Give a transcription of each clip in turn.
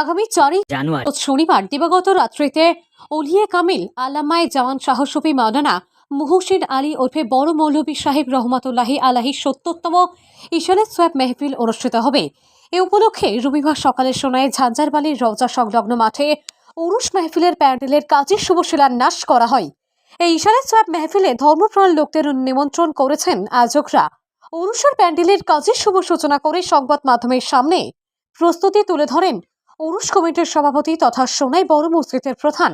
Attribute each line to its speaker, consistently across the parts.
Speaker 1: আগামী চারই
Speaker 2: জানুয়ারি।
Speaker 1: শনিবার দিবাগত রাত্রিতে উলিয়ে কামিল আলামায় জামান শাহসফি মাওলানা মুহসিন আলী ওরফে বড় মৌলভী সাহেব রহমাতুল্লাহি আলাহি সত্তরতম ইশালে সোয়াব মেহফিল অনুষ্ঠিত হবে। এ উপলক্ষে রবিবার সকালে সোনায় ঝাঞ্ঝারবালির রওজা সংলগ্ন মাঠে উরুশ মেহফিলের প্যান্ডেলের কাজের শুভ শিলান্যাস করা হয়। এই ইশালে সোয়াব মেহফিলে ধর্মপ্রাণ লোকদের নিমন্ত্রণ করেছেন আয়োজকরা উরুষের প্যান্ডেলের কাজের শুভ সূচনা করে সংবাদ মাধ্যমের সামনে প্রস্তুতি তুলে ধরেন উরুষ কমিটির সভাপতি তথা সোনাই বড় মসজিদের প্রধান।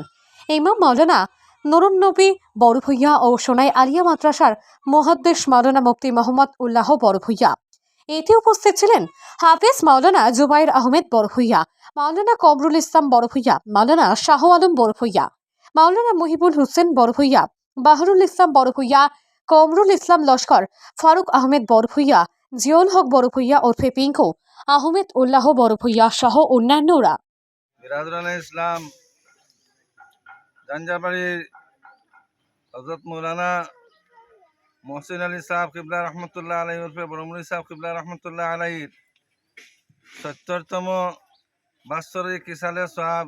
Speaker 1: ইমাম মাওলানা নরুন্নবী বড় ভূঁইয়া ও সোনাই আলিয়া মাদ্রাসার মহাদ্দেশ মাওলানা মুফতি মোহাম্মদ উল্লাহ বড় ভূঁইয়া এতে উপস্থিত ছিলেন হাফেজ মাওলানা জুবাইর আহমেদ বড় ভূঁইয়া মাওলানা কমরুল ইসলাম বড় ভূঁইয়া মাওলানা শাহ আলম বড় ভূঁইয়া মাওলানা মুহিবুল হোসেন বড় ভূঁইয়া বাহরুল ইসলাম বড় ভূঁইয়া কমরুল ইসলাম লস্কর, ফারুক আহমেদ বড় ভূঁইয়া জিয়ল হক বড় ভূঁইয়া ওরফে পিঙ্কু আহমেদ উল্লাহ বড় ভূঁইয়া সহ অন্যান্যরা।
Speaker 3: ইসলাম জাঞ্জাবাড়ির হজরত মৌলানা মহসিন আলী সাহেব কিবলা রহমতুল্লাহ আলাই উর্ফে বরমুনি সাহেব কিবলা রহমতুল্লাহ আলাইর সত্তরতম বাৎসরিক কিসালে সাহাব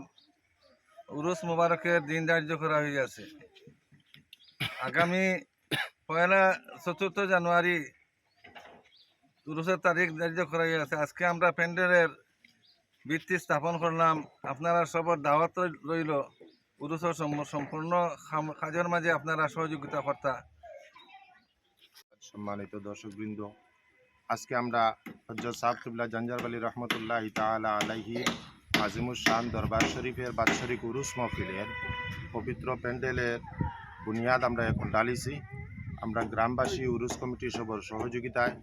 Speaker 3: উরুস মুবারকের দিন ধার্য করা হইয়াছে। আগামী পয়লা চতুর্থ জানুয়ারি উরুসের তারিখ ধার্য করা হইয়াছে আজকে আমরা প্যান্ডেলের ভিত্তি স্থাপন করলাম। আপনারা সবর দাওয়াত রইল পুরুষের সম্পূর্ণ কাজের মাঝে আপনারা সহযোগিতা কর্তা।
Speaker 4: সম্মানিত দর্শকবৃন্দ, আজকে আমরা হজরত সাহেব কিবলা জাঞ্জারবালি রহমতুল্লাহ তালা আলাইহি আজিমুর শান দরবার শরীফের বাৎসরিক উরুস মহফিলের পবিত্র প্যান্ডেলের বুনিয়াদ আমরা এখন ডালিছি আমরা গ্রামবাসী, উরুস কমিটির সবর সহযোগিতায়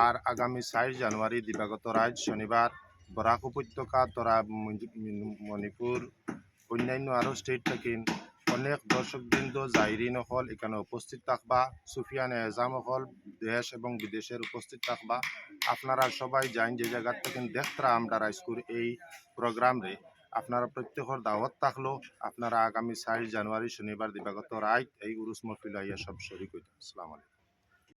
Speaker 4: আর আগামী সাইশ জানুয়ারি দিবাগত রাজ শনিবার বরাক উপত্যকা, তরা মণিপুর, অন্যান্য আরও স্টেট থেকে অনেক দর্শকবৃন্দ জাইরিন হল। এখানে উপস্থিত থাকবা। সুফিয়ান এজাম হল। দেশ এবং বিদেশের উপস্থিত থাকবা। আপনারা সবাই যাইন যে জায়গা থেকে দেখতরা আমরা রাইস্কুর এই প্রোগ্রাম রে আপনারা প্রত্যেকের দাওয়াত থাকল আপনারা আগামী সাইশ জানুয়ারি শনিবার দিবাগত রায় এই উরুস মহফিল আইয়া সব শরিক হইতে আসসালামু আলাইকুম।